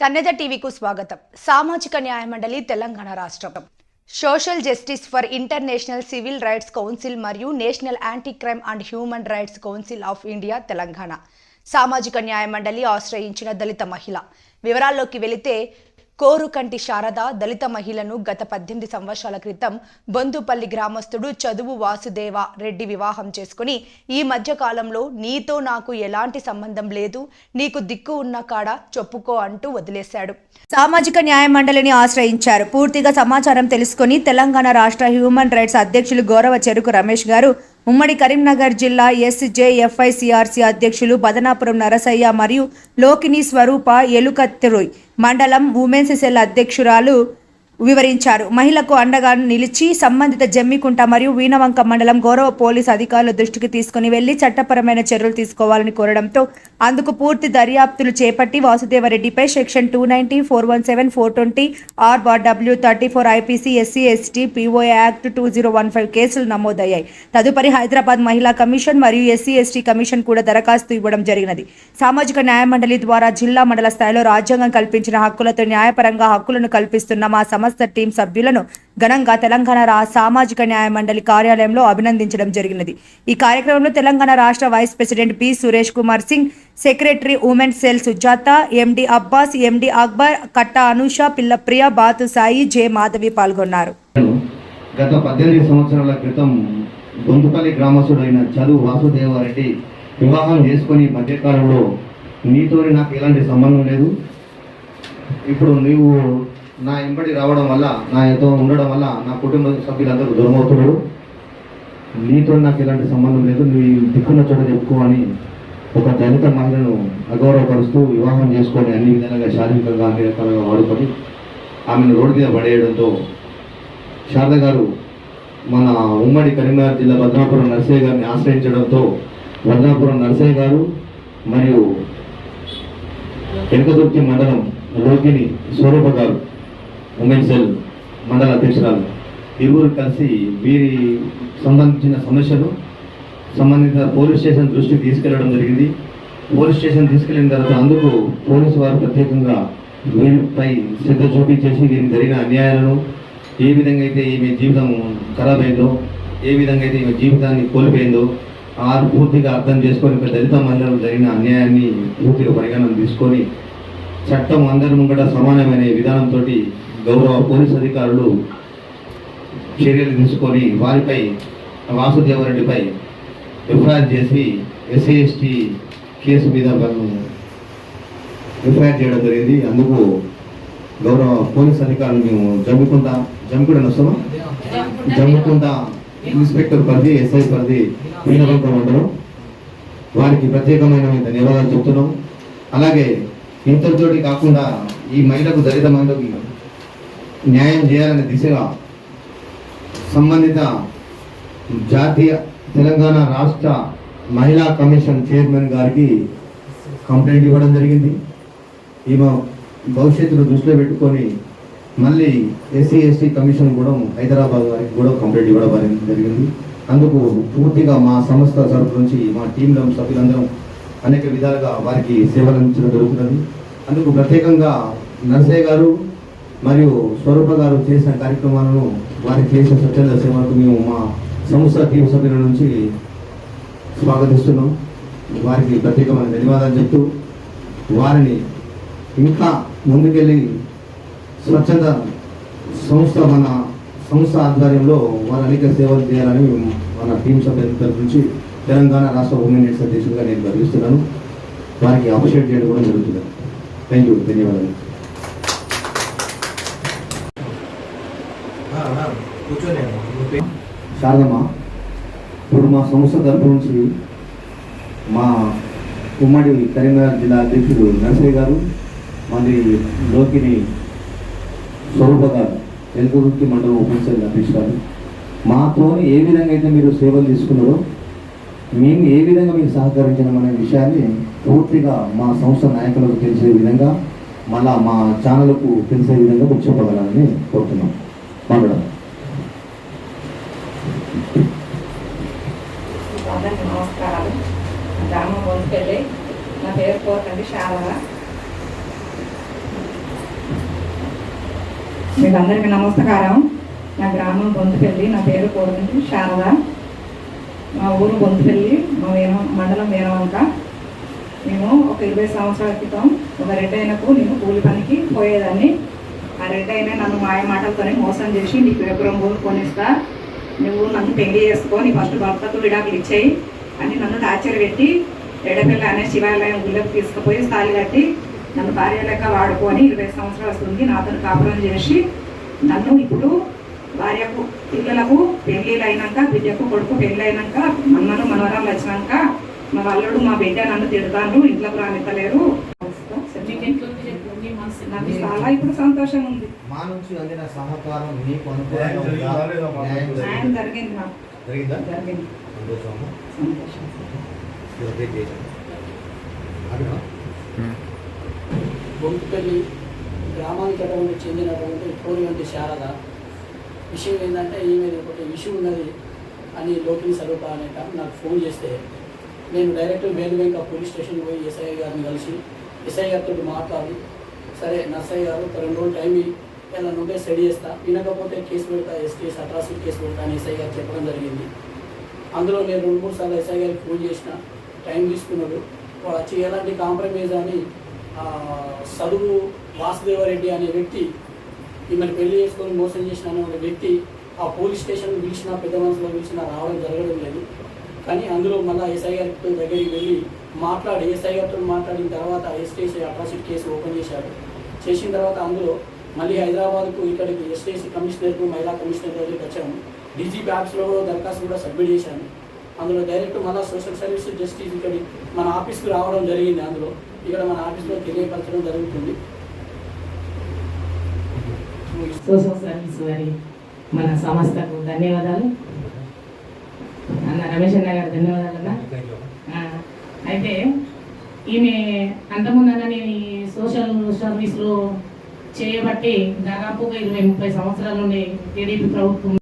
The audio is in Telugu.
సన్నజ టీవీకు స్వాగతం. సామాజిక న్యాయ మండలి తెలంగాణ రాష్ట్రం. Social justice for international civil rights council మరియు national anti crime and human rights council of India Telangana. సామాజిక న్యాయ మండలి ఆశ్రయించిన దళిత మహిళ. వివరాల్లోకి వెళితే కోరుకంటి శారద దళిత మహిళను గత పద్దెనిమిది సంవత్సరాల క్రితం బొందుపల్లి గ్రామస్తుడు చదువు వాసుదేవ రెడ్డి వివాహం చేసుకుని ఈ మధ్య కాలంలో నీతో నాకు ఎలాంటి సంబంధం లేదు నీకు దిక్కు ఉన్న కాడ చెప్పుకో అంటూ వదిలేశాడు. సామాజిక న్యాయ మండలిని ఆశ్రయించారు. పూర్తిగా సమాచారం తెలుసుకుని తెలంగాణ రాష్ట్ర హ్యూమన్ రైట్స్ అధ్యక్షులు గౌరవ చెరుకు రమేష్ గారు ఉమ్మడి కరీంనగర్ జిల్లా ఎస్జేఎఫ్ఐసిఆర్సి అధ్యక్షులు బదనాపురం నరసయ్య మరియు లోకిని స్వరూప ఎలుకత్తిరోయ్ మండలం ఉమెన్స్ సెల్ అధ్యక్షురాలు వివరించారు. మహిళకు అండగా నిలిచి సంబంధిత జమ్మికుంట మరియు వీణవంక మండలం గౌరవ పోలీస్ అధికారుల దృష్టికి తీసుకుని వెళ్ళి చట్టపరమైన చర్యలు తీసుకోవాలని కోరడంతో అందుకు పూర్తి దర్యాప్తులు చేపట్టి వాసుదేవరెడ్డిపై section two ninety four one seven four twenty R W thirty four IPC SC ST POA act two zero one five కేసులు నమోదయ్యాయి. తదుపరి హైదరాబాద్ మహిళా కమిషన్ మరియు ఎస్సీ ఎస్టీ కమిషన్ కూడా దరఖాస్తు ఇవ్వడం జరిగినది. సామాజిక న్యాయ మండలి ద్వారా జిల్లా మండల స్థాయిలో రాజ్యాంగం కల్పించిన హక్కులతో న్యాయపరంగా హక్కులను కల్పిస్తున్న. మా సంస్థ టీం సభ్యులను ఘనంగా తెలంగాణ రా సామాజిక న్యాయ మండలి కార్యాలయంలో అభినందించడం జరిగినది. ఈ కార్యక్రమంలో తెలంగాణ రాష్ట్ర vice president P Suresh Kumar Singh secretary women cell Sujatha MD Abbas MD Akbar Katta Anusha Pillapriya బాతు సాయి జె మాధవి పాల్గొన్నారు. గత పద్దెనిమిది సంవత్సరాల క్రితం గొంతుపల్లి గ్రామస్తుడైన చదువు వాసుదేవారెడ్డి వివాహం చేసుకుని మధ్యకాలంలో నీతో నాకు ఎలాంటి సంబంధం లేదు. ఇప్పుడు నీవు నా ఎంబడి రావడం వల్ల నా ఎంతో ఉండడం వల్ల నా కుటుంబ సభ్యులందరూ దూరం అవుతున్నారు నీతో నాకు ఎలాంటి సంబంధం లేదు. నీ దిక్కున్న చోట చెప్పుకో అని ఒక దళిత మహిళను అగౌరవపరుస్తూ వివాహం చేసుకొని అన్ని విధాలుగా శారీరకంగా అన్ని రకాలుగా వాడుకొని ఆమెను రోడ్డు మీద పడేయడంతో శారద గారు మన ఉమ్మడి కరీంనగర్ జిల్లా భద్రాపురం నర్సయ్య గారిని ఆశ్రయించడంతో భద్రాపురం నర్సయ్య గారు మరియు వెనుకదుర్తి మండలం లోకిని స్వరూప గారు ఉమెన్ సెల్ మండల అధ్యక్షురాలు. ఇరువురు కలిసి వీరి సంబంధించిన సమస్యలు సంబంధిత పోలీస్ స్టేషన్ దృష్టికి తీసుకెళ్ళడం జరిగింది. పోలీస్ స్టేషన్ తీసుకెళ్ళిన తర్వాత అందుకు పోలీసు వారు ప్రత్యేకంగా వీరిపై శ్రద్ధ చూపించేసి వీరికి జరిగిన అన్యాయాలను ఏ విధంగా అయితే ఈమె జీవితం ఖరాబ్ అయిందో ఏ విధంగా అయితే ఈమె జీవితాన్ని కోల్పోయిందో ఆ పూర్తిగా అర్థం చేసుకొని ఒక దళిత మహిళలు జరిగిన అన్యాయాన్ని పూర్తిగా పరిగణన తీసుకొని చట్టం అందరి ముంగట సమానమైన విధానంతో గౌరవ పోలీస్ అధికారులు చర్యలు తీసుకొని వారిపై వాసుదేవరెడ్డిపై ఎఫ్ఐఆర్ చేసి ఎస్సీ ఎస్టీ కేసు మీద ఎఫ్ఐఆర్ చేయడం జరిగింది. అందుకు గౌరవ పోలీస్ అధికారులు మేము జమ్ముకుంటా జమ్ముకుంటా నష్టమా జమ్ముకుంటా ఇన్స్పెక్టర్ పరిధి ఎస్ఐ పరిధి వీణవంక ఉండడం వారికి ప్రత్యేకమైన ధన్యవాదాలు చెప్తున్నాం. అలాగే ఇంతటితోటి కాకుండా ఈ మహిళకు దళిత మహిళకు న్యాయం చేయాలనే దిశగా సంబంధిత జాతీయ తెలంగాణ రాష్ట్ర మహిళా కమిషన్ చైర్మన్ గారికి కంప్లైంట్ ఇవ్వడం జరిగింది. ఈమె భవిష్యత్తును దృష్టిలో పెట్టుకొని మళ్ళీ ఎస్సీ ఎస్టీ కమిషన్ కూడా హైదరాబాద్ వారికి కూడా కంప్లైంట్ ఇవ్వడం జరిగింది. అందుకు పూర్తిగా మా సంస్థ తరఫు నుంచి మా టీంలో సభ్యులందరం అనేక విధాలుగా వారికి సేవలు అందించడం జరుగుతున్నది. అందుకు ప్రత్యేకంగా నర్సయ్య గారు మరియు స్వరూప గారు చేసిన కార్యక్రమాలను వారికి చేసిన స్వచ్ఛంద సేవలకు మేము మా సంస్థ టీం సభ్యుల నుంచి స్వాగతిస్తున్నాం. వారికి ప్రత్యేకమైన ధన్యవాదాలు చెప్తూ వారిని ఇంకా ముందుకెళ్ళి స్వచ్ఛంద సంస్థ మన సంస్థ ఆధ్వర్యంలో వారు అనేక సేవలు చేయాలని మన టీం సభ్యుల తరఫు నుంచి తెలంగాణ రాష్ట్ర ఉమెన్ రైట్స్ అధ్యక్షుడిగా నేను భావిస్తున్నాను. వారికి అప్రిషియేట్ చేయడం కూడా జరుగుతుంది. థ్యాంక్ యూ ధన్యవాదాలు. శారదమ్మ ఇప్పుడు మా సంస్థ తరపు నుంచి మా ఉమ్మడి కరీంనగర్ జిల్లా అధ్యక్షుడు నర్సయ్య గారు మరి లోకిని స్వరూప గారు ఎల్గురుకి మండలం ఉపన్సారి అధ్యక్షురాలు మాతో ఏ విధంగా అయితే మీరు సేవలు తీసుకున్నారో మేము ఏ విధంగా మీకు సహకరించడం అనే విషయాన్ని పూర్తిగా మా సంస్థ నాయకులకు తెలిసే విధంగా మళ్ళా మా ఛానల్కు తెలిసే విధంగా చెప్పగలని కోరుతున్నాం. మాట్లాడాలి అందరికీ నమస్కారాలు. గ్రామం వంకెళ్ళి నా పేరు కోరకండి శారద. మీకు అందరికీ నమస్కారం. నా గ్రామం బొంతుపల్లి నా పేరు కోరుకుంటు శారద. మా ఊరు బొంతుపల్లి మా వేణ మండలం వేణవంక మేము ఒక ఇరవై సంవత్సరాల క్రితం ఒక రెడ్డైనకు నేను కూలి పనికి పోయేదాన్ని. ఆ అయినా నన్ను మాయ మాటలతోనే మోసం చేసి నీకు ఎకరం భూమి కొనిస్తా. నువ్వు నన్ను పెళ్ళి చేసుకో నీ ఫస్ట్ భర్తకు విడాకులు ఇచ్చేయి అని నన్ను టార్చర్ పెట్టి ఎడపిల్ల అనే శివాలయం గుళ్ళకి తీసుకుపోయి స్థాయి కట్టి నన్ను భార్య లెక్క వాడుకొని ఇరవై సంవత్సరాలు వస్తుంది నాతో కాపురం చేసి నన్ను ఇప్పుడు భార్యకు పిల్లలకు పెళ్ళిళ్ళు అయినాక బిడ్డకు కొడుకు పెళ్ళి అయినాక మన్నలు మనవరాలు వచ్చినాక మా అల్లుడు మా బిడ్డ నన్ను తిడతాను ఇంట్లోకి రానిత్తలేరు మీకు ఎట్లుంది చెప్పు నీ మనసు నాకు చాలా ఇప్పుడు సంతోషం ఉంది మా నుంచి అందిన సహకారం మీకు అనుకూలంగా ఉందా? న్యాయం న్యాయం జరిగిందా? జరిగింది? నాకు జరిగిందా జరిగింది? సంతోషము? సంతోషం. ఇది update చేశాను. అడుగునా? బొంతుపల్లి గ్రామానికి అటువంటి చెందినటువంటి కోరిగంటి శారద. విషయం ఏంటంటే ఈమె ఒకటి ఇష్యూ ఉన్నది అని లోకిని స్వరూప అనేట నాకు ఫోన్ చేస్తే నేను డైరెక్ట్ వేలువెంక పోలీస్ స్టేషన్ పోయి ఎస్ఐ గారిని కలిసి ఎస్ఐ గారితో మాట్లాడి సరే నర్సయ్య గారు ఒక రెండు రోజులు టైం ఇలా నువ్వే స్టడీ చేస్తా. వినకపోతే కేసు పెడతా ఎస్టీఎస్ అట్రాసిటీ కేసు పెడతా అని ఎస్ఐ గారు చెప్పడం జరిగింది. అందులో నేను రెండు మూడు సార్లు ఎస్ఐ గారికి ఫోన్ చేసిన. టైం తీసుకున్నాడు. వాడు వచ్చి ఎలాంటి కాంప్రమైజ్ అని సరువు వాసుదేవారెడ్డి వాసుదేవరెడ్డి అనే వ్యక్తి ఈమెను పెళ్ళి చేసుకొని మోసం చేసిన అనే ఒక వ్యక్తి ఆ పోలీస్ స్టేషన్ పిలిచిన పెద్ద మనసులో పిలిచిన రావడం జరగడం లేదు. కానీ అందులో మళ్ళీ ఎస్ఐ గారితో దగ్గరికి వెళ్ళి మాట్లాడి ఎస్ఐ గారితో మాట్లాడిన తర్వాత ఎస్టీసీ అట్రాసిటీ కేసు ఓపెన్ చేశాడు. చేసిన తర్వాత అందులో మళ్ళీ హైదరాబాద్కు ఇక్కడికి ఎస్టీసీ కమిషనర్కు మహిళా కమిషనర్ దగ్గరికి వచ్చాము. డీజీ యాప్స్లో దరఖాస్తు కూడా సబ్మిట్ చేశాను. అందులో డైరెక్ట్ మళ్ళీ సోషల్ సర్వీస్ జస్టిస్ ఇక్కడ మన ఆఫీస్కి రావడం జరిగింది అందులో. ఇక్కడ మన ఆఫీస్లో తెలియపరచడం జరుగుతుంది. సోషల్ సర్వీస్ వారి మన సంస్థకు ధన్యవాదాలు. అన్న రమేష్ అన్న గారు ధన్యవాదాలు అన్న. అయితే ఈమె అంతకుముందన్న సోషల్ నేను ఈ సోషల్ సర్వీస్లో చేయబట్టి దాదాపుగా ఇరవై ముప్పై సంవత్సరాల నుండి టీడీపీ ప్రభుత్వం